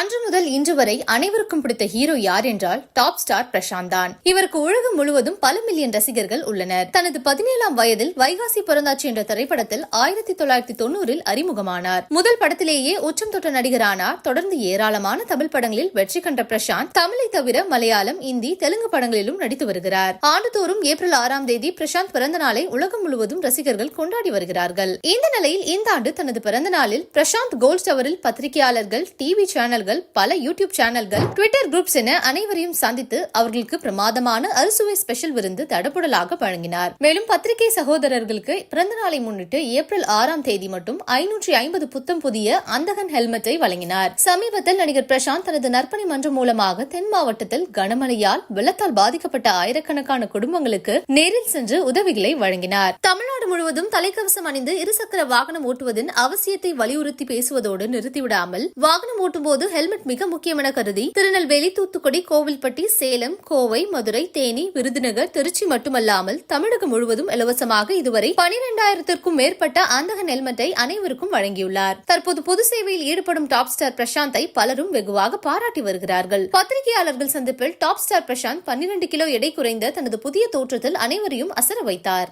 அன்று முதல் இன்று வரை அனைவருக்கும் பிடித்த ஹீரோ யார் என்றால் டாப் ஸ்டார் பிரசாந்த் தான் இவருக்கு உலகம் முழுவதும் பல மில்லியன் ரசிகர்கள் உள்ளனர். தனது பதினேழாம் வயதில் வைகாசி பிறந்தாச்சு என்ற திரைப்படத்தில் ஆயிரத்தி தொள்ளாயிரத்தி தொண்ணூறில் அறிமுகமானார். முதல் படத்திலேயே உச்சம் தொட்ட நடிகரானார். தொடர்ந்து ஏராளமான தமிழ் படங்களில் வெற்றி கண்ட பிரசாந்த் தமிழை தவிர மலையாளம் இந்தி தெலுங்கு படங்களிலும் நடித்து வருகிறார். ஆண்டுதோறும் ஏப்ரல் ஆறாம் தேதி பிரசாந்த் பிறந்த நாளை உலகம் முழுவதும் ரசிகர்கள் கொண்டாடி வருகிறார்கள். இந்த நிலையில் இந்த ஆண்டு தனது பிறந்த நாளில் பிரசாந்த் கோல்ட் டவரில் பத்திரிகையாளர்கள் டிவி சேனல்கள் பல யூடியூப் சேனல்கள் ட்விட்டர் குரூப்ஸ் என அனைவரையும் சந்தித்து அவர்களுக்கு பிரமாதமான அறுசுவை ஸ்பெஷல் விருந்து தடப்புடலாக வழங்கினார். மேலும் பத்திரிகை சகோதரர்களுக்கு பிறந்த நாளை முன்னிட்டு ஏப்ரல் ஆறாம் தேதி மட்டும் ஐநூற்றி ஐம்பது புத்தம் புதிய அந்தகன் ஹெல்மெட்டை வழங்கினார். சமீபத்தில் நடிகர் பிரசாந்த் தனது நற்பணி மன்றம் மூலமாக தென் மாவட்டத்தில் கனமழையால் வெள்ளத்தால் பாதிக்கப்பட்ட ஆயிரக்கணக்கான குடும்பங்களுக்கு நேரில் சென்று உதவிகளை வழங்கினார். தமிழ்நாடு முழுவதும் தலைக்கவசம் அணிந்து இருசக்கர வாகனம் ஓட்டுவதன் அவசியத்தை வலியுறுத்தி பேசுவதோடு நிறுத்திவிடாமல் வாகனம் ஓட்டும் போது ஹெல்மெட் மிக முக்கியம் என கருதி திருநெல்வேலி தூத்துக்குடி கோவில்பட்டி சேலம் கோவை மதுரை தேனி விருதுநகர் திருச்சி மட்டுமல்லாமல் தமிழகம் முழுவதும் இலவசமாக இதுவரை பனிரெண்டாயிரத்திற்கும் மேற்பட்ட அந்தகன் ஹெல்மெட்டை அனைவருக்கும் வழங்கியுள்ளார். தற்போது பொது சேவையில் ஈடுபடும் டாப் ஸ்டார் பிரசாந்தை பலரும் வெகுவாக பாராட்டி வருகிறார்கள். பத்திரிகையாளர்கள் சந்திப்பில் டாப் ஸ்டார் பிரசாந்த் பன்னிரண்டு கிலோ எடை குறைந்த தனது புதிய தோற்றத்தில் அனைவரையும் அசர வைத்தார்.